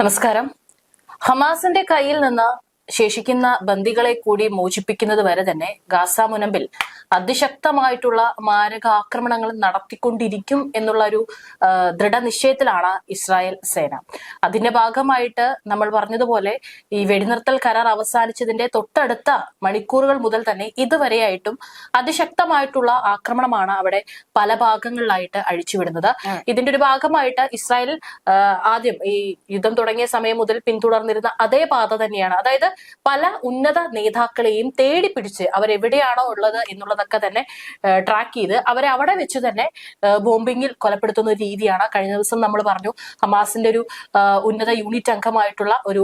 നമസ്കാരം. ഹമാസിന്റെ കയ്യിൽ നിന്ന് ശേഷിക്കുന്ന ബന്ദികളെ കൂടി മോചിപ്പിക്കുന്നത് വരെ തന്നെ ഗാസ മുനമ്പിൽ അതിശക്തമായിട്ടുള്ള മാരകാക്രമണങ്ങൾ നടത്തിക്കൊണ്ടിരിക്കും എന്നുള്ള ഒരു ദൃഢനിശ്ചയത്തിലാണ് ഇസ്രായേൽ സേന. അതിന്റെ ഭാഗമായിട്ട് നമ്മൾ പറഞ്ഞതുപോലെ ഈ വെടിനിർത്തൽ കരാർ അവസാനിച്ചതിന്റെ തൊട്ടടുത്ത മണിക്കൂറുകൾ മുതൽ തന്നെ ഇതുവരെയായിട്ടും അതിശക്തമായിട്ടുള്ള ആക്രമണമാണ് അവിടെ പല ഭാഗങ്ങളിലായിട്ട് അഴിച്ചുവിടുന്നത്. ഇതിന്റെ ഒരു ഭാഗമായിട്ട് ഇസ്രായേൽ ആദ്യം ഈ യുദ്ധം തുടങ്ങിയ സമയം മുതൽ പിന്തുടർന്നിരുന്ന അതേ പാത തന്നെയാണ്. അതായത് പല ഉന്നത നേതാക്കളെയും തേടി പിടിച്ച് അവരെവിടെയാണോ ഉള്ളത് എന്നുള്ളതൊക്കെ തന്നെ ട്രാക്ക് ചെയ്ത് അവരെ അവിടെ വെച്ച് തന്നെ ബോംബിങ്ങിൽ കൊലപ്പെടുത്തുന്ന ഒരു രീതിയാണ് കഴിഞ്ഞ ദിവസം നമ്മൾ പറഞ്ഞു. ഹമാസിന്റെ ഒരു ഉന്നത യൂണിറ്റ് അംഗമായിട്ടുള്ള ഒരു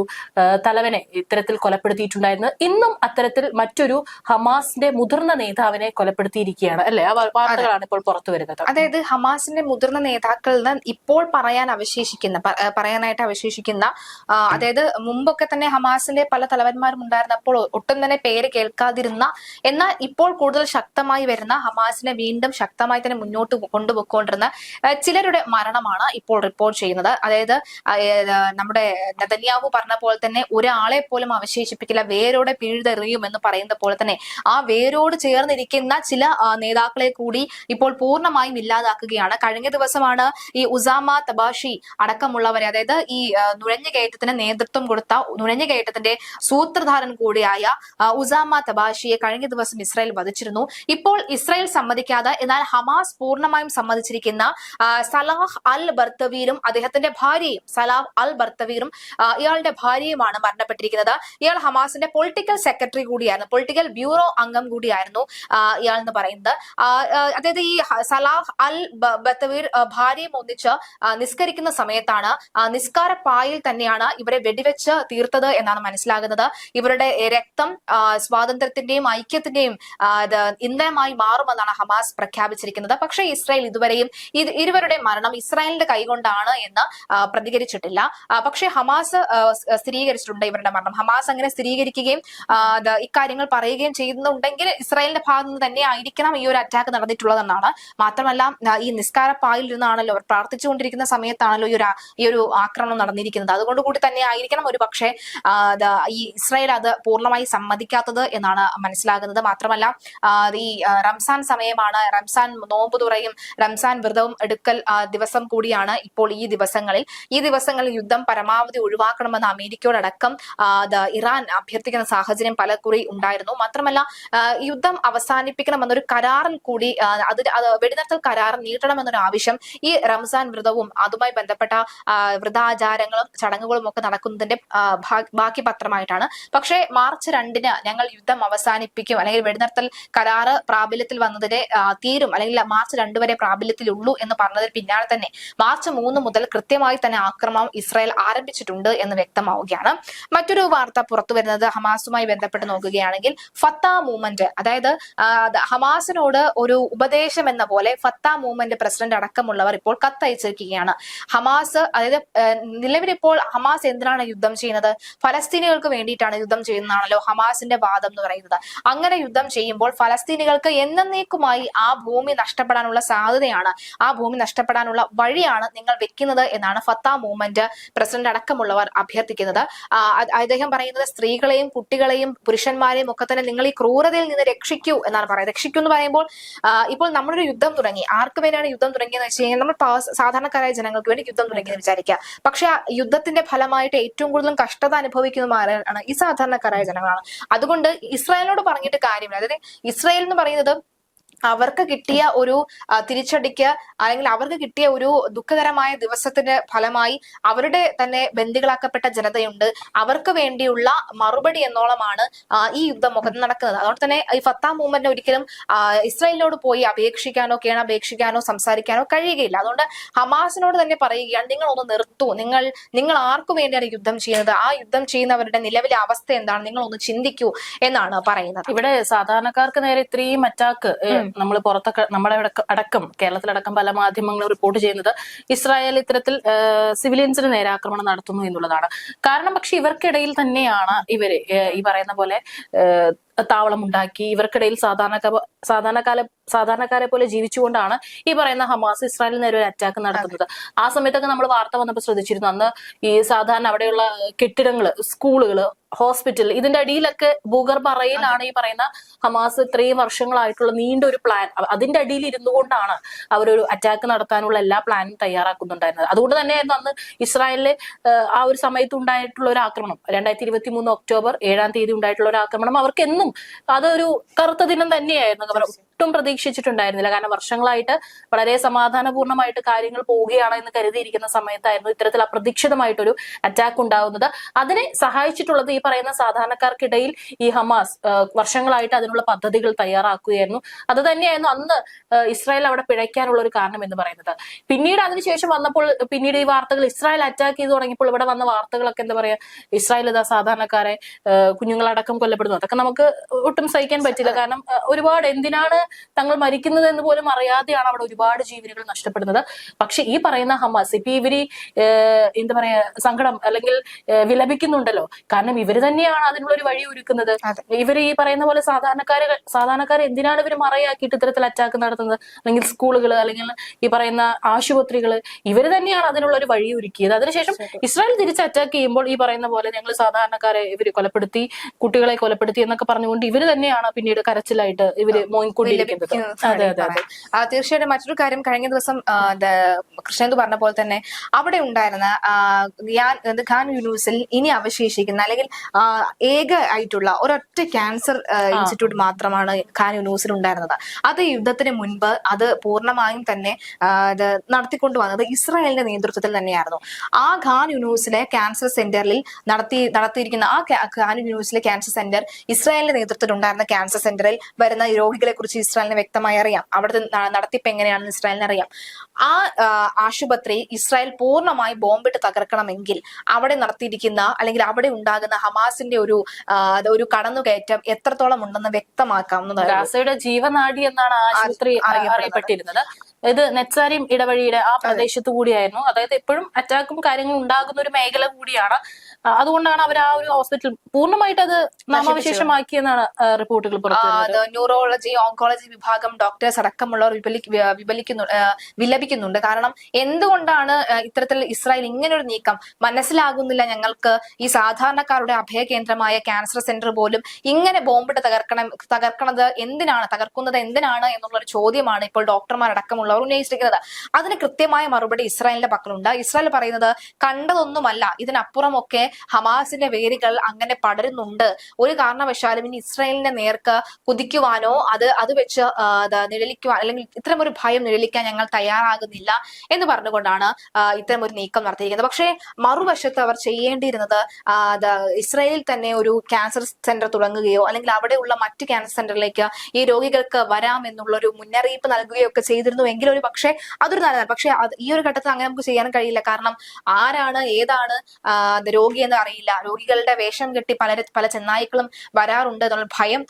തലവനെ ഇത്തരത്തിൽ കൊലപ്പെടുത്തിയിട്ടുണ്ടായിരുന്നു. ഇന്നും അത്തരത്തിൽ മറ്റൊരു ഹമാസിന്റെ മുതിർന്ന നേതാവിനെ കൊലപ്പെടുത്തിയിരിക്കുകയാണ്. അല്ലെ? ആ വാർത്തകളാണ് ഇപ്പോൾ പുറത്തു വരുന്നത്. അതായത് ഹമാസിന്റെ മുതിർന്ന നേതാക്കളിൽ നിന്ന് ഇപ്പോൾ പറയാൻ അവശേഷിക്കുന്ന പറയാനായിട്ട് അവശേഷിക്കുന്ന അതായത് മുമ്പൊക്കെ തന്നെ ഹമാസിന്റെ പല തലവന്മാരും ഉണ്ടായിരുന്നപ്പോൾ ഒട്ടും തന്നെ പേര് കേൾക്കാതിരുന്ന എന്നാൽ ഇപ്പോൾ കൂടുതൽ ശക്തമായി വരുന്ന ഹമാസിനെ വീണ്ടും ശക്തമായി തന്നെ മുന്നോട്ട് കൊണ്ടുപോയിക്കൊണ്ടിരുന്ന ചിലരുടെ മരണമാണ് ഇപ്പോൾ റിപ്പോർട്ട് ചെയ്യുന്നത്. അതായത് നമ്മുടെ നദന്യാവു പറഞ്ഞ പോലെ തന്നെ ഒരാളെ പോലും അവശേഷിപ്പിക്കില്ല വേരോടെ പിഴുതെറിയും എന്ന് പറയുന്ന പോലെ തന്നെ ആ വേരോട് ചേർന്നിരിക്കുന്ന ചില നേതാക്കളെ കൂടി ഇപ്പോൾ പൂർണമായും ഇല്ലാതാക്കുകയാണ്. കഴിഞ്ഞ ദിവസമാണ് ഈ ഉസാമ തബാഷി അടക്കമുള്ളവരെ അതായത് ഈ നുഴഞ്ഞുകയറ്റത്തിന് നേതൃത്വം കൊടുത്ത നുഴഞ്ഞുകയറ്റത്തിന്റെ സൂത്രധാരൻ കൂടിയായ ഉസാമ തബാഷിയെ കഴിഞ്ഞ ദിവസം ഇസ്രായേൽ വധിച്ചിരുന്നു. ഇപ്പോൾ ഇസ്രായേൽ സമ്മതിക്കാതെ എന്നാൽ ഹമാസ് പൂർണമായും സമ്മതിച്ചിരിക്കുന്ന സലാഹ് അൽ ബർത്തവീരും അദ്ദേഹത്തിന്റെ ഭാര്യയും സലാഹ് അൽ ബർത്തവീറും ഇയാളുടെ ഭാര്യയുമാണ് മരണപ്പെട്ടിരിക്കുന്നത്. ഇയാൾ ഹമാസിന്റെ പൊളിറ്റിക്കൽ സെക്രട്ടറി കൂടിയായിരുന്നു പൊളിറ്റിക്കൽ ബ്യൂറോ അംഗം കൂടിയായിരുന്നു ഇയാൾ എന്ന് പറയുന്നത്. അതായത് ഈ സലാഹ് അൽ ബത്തവീർ ഭാര്യയും ഒന്നിച്ച് നിസ്കരിക്കുന്ന സമയത്താണ് നിസ്കാര പായിൽ തന്നെയാണ് ഇവരെ വെടിവെച്ച് തീർത്തത് എന്നാണ് മനസ്സിലാകുന്നത്. ഇവരുടെ രക്തം സ്വാതന്ത്ര്യത്തിന്റെയും ഐക്യത്തിന്റെയും ഇന്ധനമായി മാറുമെന്നാണ് ഹമാസ് പ്രഖ്യാപിച്ചിരിക്കുന്നത്. പക്ഷേ ഇസ്രായേൽ ഇതുവരെയും ഇത് ഇരുവരുടെ മരണം ഇസ്രായേലിന്റെ കൈകൊണ്ടാണ് എന്ന് പ്രതികരിച്ചിട്ടില്ല. പക്ഷേ ഹമാസ് സ്ഥിരീകരിച്ചിട്ടുണ്ട് ഇവരുടെ മരണം. ഹമാസ് അങ്ങനെ സ്ഥിരീകരിക്കുകയും ഇക്കാര്യങ്ങൾ പറയുകയും ചെയ്യുന്നുണ്ടെങ്കിൽ ഇസ്രായേലിന്റെ ഭാഗത്ത് നിന്ന് തന്നെ ആയിരിക്കണം ഈ ഒരു അറ്റാക്ക് നടന്നിട്ടുള്ളതെന്നാണ്. മാത്രമല്ല ഈ നിസ്കാര പായിൽ നിന്നാണല്ലോ അവർ പ്രാർത്ഥിച്ചുകൊണ്ടിരിക്കുന്ന സമയത്താണല്ലോ ഈ ഒരു ഈ ഒരു ആക്രമണം നടന്നിരിക്കുന്നത്. അതുകൊണ്ട് കൂടി തന്നെ ആയിരിക്കണം ഒരു പക്ഷേ ഈ ഇസ്രായേൽ അത് പൂർണമായി സമ്മതിക്കാത്തത് എന്നാണ് മനസ്സിലാകുന്നത്. മാത്രമല്ല ഈ റംസാൻ സമയമാണ് റംസാൻ നോമ്പ് തുറയും റംസാൻ വ്രതവും എടുക്കൽ ദിവസം കൂടിയാണ് ഇപ്പോൾ ഈ ദിവസങ്ങളിൽ. ഈ ദിവസങ്ങളിൽ യുദ്ധം പരമാവധി ഒഴിവാക്കണമെന്ന് അമേരിക്കയോടക്കം ഇറാൻ അഭ്യർത്ഥിക്കുന്ന സാഹചര്യം പലകുറി ഉണ്ടായിരുന്നു. മാത്രമല്ല യുദ്ധം അവസാനിപ്പിക്കണമെന്നൊരു കരാറിൽ കൂടി അത് വെടിനിർത്തൽ കരാർ നീട്ടണമെന്നൊരു ആവശ്യം ഈ റംസാൻ വ്രതവും അതുമായി ബന്ധപ്പെട്ട വ്രതാചാരങ്ങളും ചടങ്ങുകളും ഒക്കെ നടക്കുന്നതിന്റെ ബാക്കി പത്രമായിട്ടാണ് പക്ഷേ മാർച്ച് രണ്ടിന് ഞങ്ങൾ യുദ്ധം അവസാനിപ്പിക്കും. അല്ലെങ്കിൽ വെടിനിർത്തൽ കരാറ് പ്രാബല്യത്തിൽ വന്നതിനെ തീരും. അല്ലെങ്കിൽ മാർച്ച് രണ്ട് വരെ പ്രാബല്യത്തിലുള്ളൂ എന്ന് പറഞ്ഞതിന് പിന്നാലെ തന്നെ മാർച്ച് മൂന്ന് മുതൽ കൃത്യമായി തന്നെ ആക്രമണം ഇസ്രായേൽ ആരംഭിച്ചിട്ടുണ്ട് എന്ന് വ്യക്തമാവുകയാണ്. മറ്റൊരു വാർത്ത പുറത്തു വരുന്നത് ഹമാസുമായി ബന്ധപ്പെട്ട് നോക്കുകയാണെങ്കിൽ ഫത്ത മൂവ്മെന്റ്. അതായത് ഹമാസിനോട് ഒരു ഉപദേശം എന്ന പോലെ ഫത്ത മൂവ്മെന്റ് പ്രസിഡന്റ് അടക്കമുള്ളവർ ഇപ്പോൾ കത്തയച്ചിരിക്കുകയാണ്. ഹമാസ് അതായത് നിലവിലിപ്പോൾ ഹമാസ് എന്തിനാണ് യുദ്ധം ചെയ്യുന്നത്? ഫലസ്തീനികൾക്ക് വേണ്ടിയിട്ടാണ് യുദ്ധം ചെയ്യുന്നതാണല്ലോ ഹമാസിന്റെ വാദം എന്ന് പറയുന്നത്. അങ്ങനെ യുദ്ധം ചെയ്യുമ്പോൾ ഫലസ്തീനികൾക്ക് എന്നേക്കുമായി ആ ഭൂമി നഷ്ടപ്പെടാനുള്ള സാധ്യതയാണ്. ആ ഭൂമി നഷ്ടപ്പെടാനുള്ള വഴിയാണ് നിങ്ങൾ വെക്കുന്നത് എന്നാണ് ഫത്ത മൂവ്മെന്റ് പ്രസിഡന്റ് അടക്കമുള്ളവർ അഭ്യർത്ഥിക്കുന്നത്. അദ്ദേഹം പറയുന്നത് സ്ത്രീകളെയും കുട്ടികളെയും പുരുഷന്മാരെയും ഒക്കെ തന്നെ നിങ്ങൾ ഈ ക്രൂരതയിൽ നിന്ന് രക്ഷിക്കൂ എന്നാണ് പറയുന്നത്. രക്ഷിക്കൂ എന്ന് പറയുമ്പോൾ ഇപ്പോൾ നമ്മളൊരു യുദ്ധം തുടങ്ങി. ആർക്ക് വേണ്ടിയാണ് യുദ്ധം തുടങ്ങിയെന്ന് വെച്ച് കഴിഞ്ഞാൽ നമ്മൾ സാധാരണക്കാരായ ജനങ്ങൾക്ക് വേണ്ടി യുദ്ധം തുടങ്ങിയെന്ന് വിചാരിക്കുക. പക്ഷെ യുദ്ധത്തിന്റെ ഫലമായിട്ട് ഏറ്റവും കൂടുതൽ കഷ്ടത അനുഭവിക്കുന്നത് ആരാണ് ഈ സാധാരണക്കാരായ ജനങ്ങളാണ്. അതുകൊണ്ട് ഇസ്രായേലിനോട് പറഞ്ഞിട്ട് കാര്യമില്ല. അതായത് ഇസ്രായേൽ എന്ന് പറയുന്നത് അവർക്ക് കിട്ടിയ ഒരു തിരിച്ചടിക്ക് അല്ലെങ്കിൽ അവർക്ക് കിട്ടിയ ഒരു ദുഃഖകരമായ ദിവസത്തിന്റെ ഫലമായി അവരുടെ തന്നെ ബന്ദികളാക്കപ്പെട്ട ജനതയുണ്ട്. അവർക്ക് വേണ്ടിയുള്ള മറുപടി എന്നോളമാണ് ഈ യുദ്ധം മുഖത്ത് നടക്കുന്നത്. അതുകൊണ്ട് തന്നെ ഈ ഫത്താ മൂവ്മെന്റിന് ഒരിക്കലും ഇസ്രായേലിനോട് പോയി അപേക്ഷിക്കാനോ കേണ അപേക്ഷിക്കാനോ സംസാരിക്കാനോ കഴിയുകയില്ല. അതുകൊണ്ട് ഹമാസിനോട് തന്നെ പറയുകയാണ് നിങ്ങൾ ഒന്ന് നിർത്തൂ. നിങ്ങൾ നിങ്ങൾ ആർക്കു വേണ്ടിയാണ് യുദ്ധം ചെയ്യുന്നത്? ആ യുദ്ധം ചെയ്യുന്നവരുടെ നിലവിലെ അവസ്ഥ എന്താണ്? നിങ്ങൾ ഒന്ന് ചിന്തിക്കൂ എന്നാണ് പറയുന്നത്. ഇവിടെ സാധാരണക്കാർക്ക് നേരെ ഇത്രയും അറ്റാക്ക് നമ്മൾ പുറത്തൊക്കെ നമ്മുടെ അടക്കം- കേരളത്തിലടക്കം പല മാധ്യമങ്ങളും റിപ്പോർട്ട് ചെയ്യുന്നത് ഇസ്രായേൽ ഇത്തരത്തിൽ സിവിലിയൻസിന് നേരാക്രമണം നടത്തുന്നു എന്നുള്ളതാണ്. കാരണം പക്ഷെ ഇവർക്കിടയിൽ തന്നെയാണ് ഇവർ ഈ പറയുന്ന പോലെ ഏഹ്, താവളം ഉണ്ടാക്കി ഇവർക്കിടയിൽ സാധാരണ സാധാരണക്കാല സാധാരണക്കാരെ പോലെ ജീവിച്ചുകൊണ്ടാണ് ഈ പറയുന്ന ഹമാസ് ഇസ്രായേലിന് നേരെ ഒരു അറ്റാക്ക് നടത്തുന്നത്. ആ സമയത്തൊക്കെ നമ്മൾ വാർത്ത വന്നപ്പോൾ ശ്രദ്ധിച്ചിരുന്നു. അന്ന് ഈ സാധാരണ അവിടെയുള്ള കെട്ടിടങ്ങൾ സ്കൂളുകൾ ഹോസ്പിറ്റൽ ഇതിന്റെ അടിയിലൊക്കെ ഭൂഗർഭ അറയിലാണ് ഈ പറയുന്ന ഹമാസ് ഇത്രയും വർഷങ്ങളായിട്ടുള്ള നീണ്ട ഒരു പ്ലാൻ അതിന്റെ അടിയിൽ ഇരുന്നു കൊണ്ടാണ് അവരൊരു അറ്റാക്ക് നടത്താനുള്ള എല്ലാ പ്ലാനും തയ്യാറാക്കുന്നുണ്ടായിരുന്നത്. അതുകൊണ്ട് തന്നെയായിരുന്നു അന്ന് ഇസ്രായേലിലെ ആ ഒരു സമയത്ത് ഉണ്ടായിട്ടുള്ള ഒരു ആക്രമണം. രണ്ടായിരത്തി ഇരുപത്തി മൂന്ന് ഒക്ടോബർ ഏഴാം തീയതി ഉണ്ടായിട്ടുള്ള ഒരു ആക്രമണം. അവർക്ക് എന്നും അതൊരു കറുത്ത ദിനം തന്നെയായിരുന്നു. ഒട്ടും പ്രതീക്ഷിച്ചിട്ടുണ്ടായിരുന്നില്ല. കാരണം വർഷങ്ങളായിട്ട് വളരെ സമാധാനപൂർണമായിട്ട് കാര്യങ്ങൾ പോവുകയാണ് എന്ന് കരുതിയിരിക്കുന്ന സമയത്തായിരുന്നു ഇത്തരത്തിൽ അപ്രതീക്ഷിതമായിട്ടൊരു അറ്റാക്ക് ഉണ്ടാവുന്നത്. അതിനെ സഹായിച്ചിട്ടുള്ളത് ഈ പറയുന്ന സാധാരണക്കാർക്കിടയിൽ ഈ ഹമാസ് വർഷങ്ങളായിട്ട് അതിനുള്ള പദ്ധതികൾ തയ്യാറാക്കുകയായിരുന്നു. അത് തന്നെയായിരുന്നു അന്ന് ഇസ്രായേൽ അവിടെ പിഴയ്ക്കാനുള്ള ഒരു കാരണം എന്ന് പറയുന്നത്. പിന്നീട് അതിനുശേഷം വന്നപ്പോൾ പിന്നീട് ഈ വാർത്തകൾ ഇസ്രായേൽ അറ്റാക്ക് ചെയ്ത് തുടങ്ങിയപ്പോൾ ഇവിടെ വന്ന വാർത്തകളൊക്കെ എന്താ പറയാ ഇസ്രായേൽ ഇതാ സാധാരണക്കാരെ കുഞ്ഞുങ്ങളടക്കം കൊല്ലപ്പെടുന്നു. അതൊക്കെ നമുക്ക് ഒട്ടും സഹിക്കാൻ പറ്റില്ല. കാരണം ഒരുപാട് എന്തിനാണ് തങ്ങൾ മരിക്കുന്നത് എന്ന് പോലും അറിയാതെയാണ് അവിടെ ഒരുപാട് ജീവനുകൾ നഷ്ടപ്പെടുന്നത്. പക്ഷെ ഈ പറയുന്ന ഹമാസ് ഇപ്പൊ ഇവർ എന്താ പറയാ സങ്കടം അല്ലെങ്കിൽ വിലപിക്കുന്നുണ്ടല്ലോ. കാരണം ഇവർ തന്നെയാണ് അതിനുള്ള ഒരു വഴി ഒരുക്കുന്നത്. ഇവർ ഈ പറയുന്ന പോലെ സാധാരണക്കാര് സാധാരണക്കാരെ എന്തിനാണ് ഇവർ മറയാക്കിയിട്ട് ഇത്തരത്തിൽ അറ്റാക്ക് നടത്തുന്നത്? അല്ലെങ്കിൽ സ്കൂളുകൾ അല്ലെങ്കിൽ ഈ പറയുന്ന ആശുപത്രികൾ ഇവർ തന്നെയാണ് അതിനുള്ള ഒരു വഴി ഒരുക്കിയത്. അതിനുശേഷം ഇസ്രായേൽ തിരിച്ച് അറ്റാക്ക് ചെയ്യുമ്പോൾ ഈ പറയുന്ന പോലെ ഞങ്ങൾ സാധാരണക്കാരെ ഇവർ കൊലപ്പെടുത്തി കുട്ടികളെ കൊലപ്പെടുത്തി എന്നൊക്കെ പറഞ്ഞുകൊണ്ട് ഇവർ തന്നെയാണ് പിന്നീട് കരച്ചിലായിട്ട് ഇവർ മോയിക്കൊണ്ടിരിക്കുന്നത് അതെ അതെ അതെ. തീർച്ചയായിട്ടും മറ്റൊരു കാര്യം കഴിഞ്ഞ ദിവസം കൃഷ്ണന്ത് പറഞ്ഞ പോലെ തന്നെ അവിടെ ഉണ്ടായിരുന്ന ഖാൻ യൂണിവേഴ്സിൽ ഇനി അവശേഷിക്കുന്ന അല്ലെങ്കിൽ ഏക ആയിട്ടുള്ള ഒരൊറ്റ ക്യാൻസർ ഇൻസ്റ്റിറ്റ്യൂട്ട് മാത്രമാണ് ഖാൻ യൂണിവേഴ്സിൽ ഉണ്ടായിരുന്നത്. അത് യുദ്ധത്തിന് മുൻപ് അത് പൂർണമായും തന്നെ നടത്തിക്കൊണ്ടു വന്നത് ഇസ്രായേലിന്റെ നേതൃത്വത്തിൽ തന്നെയായിരുന്നു. ആ ഖാൻ യൂണിവേഴ്സിലെ ക്യാൻസർ സെന്ററിൽ നടത്തി നടത്തിയിരിക്കുന്ന ആ ഖാൻ യൂണിവേഴ്സിലെ ക്യാൻസർ സെന്റർ ഇസ്രായേലിന്റെ നേതൃത്വത്തിൽ ഉണ്ടായിരുന്ന ക്യാൻസർ സെന്ററിൽ വരുന്ന രോഗികളെ കുറിച്ച് ഇസ്രായേലിന് വ്യക്തമായി അറിയാം. അവിടുത്തെ നടത്തിപ്പ് എങ്ങനെയാണെന്ന് ഇസ്രായേലിന് അറിയാം. ആ ആശുപത്രി ഇസ്രായേൽ പൂർണമായി ബോംബിട്ട് തകർക്കണമെങ്കിൽ അവിടെ നടത്തിയിരിക്കുന്ന അല്ലെങ്കിൽ അവിടെ ഉണ്ടാകുന്ന ഹമാസിന്റെ ഒരു ഒരു കടന്നുകയറ്റം എത്രത്തോളം ഉണ്ടെന്ന് വ്യക്തമാക്കാവുന്നതാണ് ഗാസയുടെ ജീവനാഡി എന്നാണ് ആശുപത്രി അറിയപ്പെട്ടിരുന്നത്. ഇത് നെറ്റ്സാരിം ഇടവഴിയുടെ ആ പ്രദേശത്ത് കൂടിയായിരുന്നു. അതായത് എപ്പോഴും അറ്റാക്കും കാര്യങ്ങളും ഉണ്ടാകുന്ന ഒരു മേഖല കൂടിയാണ്. അതുകൊണ്ടാണ് അവർ ആ ഒരു ഹോസ്പിറ്റൽ പൂർണമായിട്ട് അത് നാമാവശേഷമാക്കിയെന്നാണ് റിപ്പോർട്ടുകൾ ന്യൂറോളജി ഓങ്കോളജി വിഭാഗം ഡോക്ടേഴ്സ് അടക്കമുള്ളവർ വിപലിക്കുന്നു വിലപിക്കുന്നുണ്ട്. കാരണം എന്തുകൊണ്ടാണ് ഇത്തരത്തിൽ ഇസ്രായേൽ ഇങ്ങനൊരു നീക്കം? മനസ്സിലാകുന്നില്ല ഞങ്ങൾക്ക് ഈ സാധാരണക്കാരുടെ അഭയ കേന്ദ്രമായ ക്യാൻസർ സെന്റർ പോലും ഇങ്ങനെ ബോംബിട്ട് തകർക്കണം തകർക്കണത് എന്തിനാണ് തകർക്കുന്നത് എന്തിനാണ് എന്നുള്ള ഒരു ചോദ്യമാണ് ഇപ്പോൾ ഡോക്ടർമാരടക്കമുള്ളവർ ഉന്നയിച്ചിരിക്കുന്നത് അതിന് കൃത്യമായ മറുപടി ഇസ്രായേലിന്റെ പക്കലുണ്ട്. ഇസ്രായേൽ പറയുന്നത് കണ്ടതൊന്നുമല്ല. ഇതിനപ്പുറമൊക്കെ ഹമാസിന്റെ വേരുകൾ അങ്ങനെ പടരുന്നുണ്ട്. ഒരു കാരണവശാലും ഇനി ഇസ്രായേലിന്റെ നേർക്ക് കുതിക്കുവാനോ അത് അത് വെച്ച് നിഴലിക്കുവാൻ അല്ലെങ്കിൽ ഇത്തരം ഒരു ഭയം നിഴലിക്കാൻ ഞങ്ങൾ തയ്യാറാകുന്നില്ല എന്ന് പറഞ്ഞുകൊണ്ടാണ് ഇത്തരം ഒരു നീക്കം നടത്തിയിരിക്കുന്നത്. പക്ഷേ മറുവശത്ത് അവർ ചെയ്യേണ്ടിയിരുന്നത് ഇസ്രായേലിൽ തന്നെ ഒരു ക്യാൻസർ സെന്റർ തുടങ്ങുകയോ അല്ലെങ്കിൽ അവിടെയുള്ള മറ്റ് ക്യാൻസർ സെന്ററിലേക്ക് ഈ രോഗികൾക്ക് വരാം എന്നുള്ള ഒരു മുന്നറിയിപ്പ് നൽകുകയോ ഒക്കെ ചെയ്തിരുന്നു എങ്കിൽ ഒരു പക്ഷേ അതൊരു നല്ലതാണ്. പക്ഷെ ഈ ഒരു ഘട്ടത്തിൽ അങ്ങനെ നമുക്ക് ചെയ്യാൻ കഴിയില്ല. കാരണം ആരാണ് ഏതാണ് രോഗി എന്ന് അറിയില്ല. രോഗികളുടെ വേഷം കെട്ടി പല പല ചെന്നായ്ക്കളും വരാറുണ്ട് എന്നുള്ള ഭയം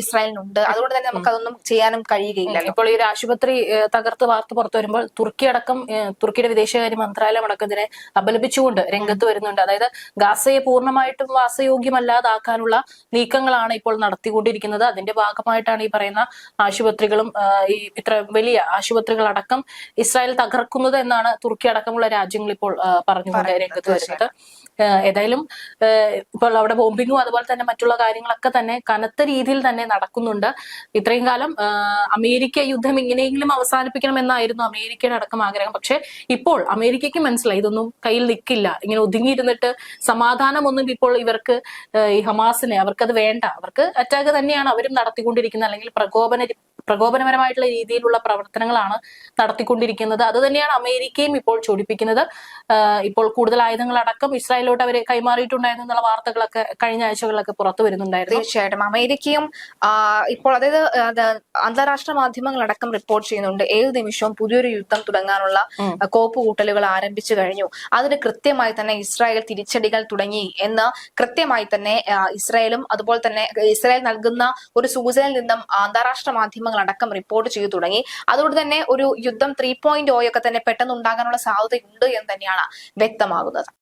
ഇസ്രായേലിനുണ്ട്. അതുകൊണ്ട് തന്നെ നമുക്ക് അതൊന്നും ചെയ്യാനും കഴിയുകയില്ല. ഇപ്പോൾ ഈ ഒരു ആശുപത്രി തകർത്ത് വാർത്ത പുറത്തു വരുമ്പോൾ തുർക്കി അടക്കം തുർക്കിയുടെ വിദേശകാര്യ മന്ത്രാലയം അടക്കം ഇതിനെ അപലപിച്ചുകൊണ്ട് രംഗത്ത് വരുന്നുണ്ട്. അതായത് ഗാസയെ പൂർണമായിട്ടും വാസയോഗ്യമല്ലാതാക്കാനുള്ള നീക്കങ്ങളാണ് ഇപ്പോൾ നടത്തിക്കൊണ്ടിരിക്കുന്നത്. അതിന്റെ ഭാഗമായിട്ടാണ് ഈ പറയുന്ന ആശുപത്രികളും ഈ ഇത്ര വലിയ ആശുപത്രികൾ അടക്കം ഇസ്രായേൽ തകർക്കുന്നത് എന്നാണ് തുർക്കി അടക്കമുള്ള രാജ്യങ്ങൾ ഇപ്പോൾ പറഞ്ഞു പറഞ്ഞുകൊണ്ട് രംഗത്ത് വരുന്നത്. ഏതായാലും ഇപ്പോൾ അവിടെ ബോംബിങ്ങും അതുപോലെ തന്നെ മറ്റുള്ള കാര്യങ്ങളൊക്കെ തന്നെ കനത്ത രീതിയിൽ തന്നെ നടക്കുന്നുണ്ട്. ഇത്രയും കാലം അമേരിക്ക യുദ്ധം ഇങ്ങനെയെങ്കിലും അവസാനിപ്പിക്കണം എന്നായിരുന്നു അമേരിക്കയുടെ അടക്കം ആഗ്രഹം. പക്ഷെ ഇപ്പോൾ അമേരിക്കയ്ക്ക് മനസ്സിലായി ഇതൊന്നും കയ്യിൽ നിൽക്കില്ല. ഇങ്ങനെ ഒതുങ്ങിയിരുന്നിട്ട് സമാധാനമൊന്നും ഇപ്പോൾ ഇവർക്ക് ഈ ഹമാസിനെ അവർക്കത് വേണ്ട. അവർക്ക് അറ്റാക്ക് തന്നെയാണ് അവരും നടത്തിക്കൊണ്ടിരിക്കുന്നത്. അല്ലെങ്കിൽ പ്രകോപന പ്രകോപനപരമായിട്ടുള്ള രീതിയിലുള്ള പ്രവർത്തനങ്ങളാണ് നടത്തിക്കൊണ്ടിരിക്കുന്നത്. അത് തന്നെയാണ് അമേരിക്കയും ഇപ്പോൾ ചോദിപ്പിക്കുന്നത് ഇപ്പോൾ കൂടുതൽ ആയുധങ്ങൾ അടക്കം ഇസ്രായേലിലോട്ട് അവരെ കൈമാറിയിട്ടുണ്ടായിരുന്നു എന്നുള്ള വാർത്തകളൊക്കെ കഴിഞ്ഞ ആഴ്ചകളിലൊക്കെ പുറത്തു വരുന്നുണ്ടായിരുന്നു. തീർച്ചയായിട്ടും. അമേരിക്കയും ഇപ്പോൾ അതായത് അന്താരാഷ്ട്ര മാധ്യമങ്ങളടക്കം റിപ്പോർട്ട് ചെയ്യുന്നുണ്ട്. ഏത് നിമിഷവും പുതിയൊരു യുദ്ധം തുടങ്ങാനുള്ള. കോപ്പ് കൂട്ടലുകൾ ആരംഭിച്ചു കഴിഞ്ഞു. അതിന് കൃത്യമായി തന്നെ ഇസ്രായേൽ തിരിച്ചടികൾ തുടങ്ങി എന്ന് കൃത്യമായി തന്നെ ഇസ്രായേലും അതുപോലെ തന്നെ ഇസ്രായേൽ നൽകുന്ന ഒരു സൂചനയിൽ നിന്നും അന്താരാഷ്ട്ര മാധ്യമങ്ങൾ അടക്കം റിപ്പോർട്ട് ചെയ്തു തുടങ്ങി. അതുകൊണ്ട് തന്നെ ഒരു യുദ്ധം ത്രീ പോയിന്റ് ഒക്കെ തന്നെ പെട്ടെന്ന് ഉണ്ടാകാനുള്ള സാധ്യതയുണ്ട് എന്ന് തന്നെയാണ് വ്യക്തമാകുന്നത്.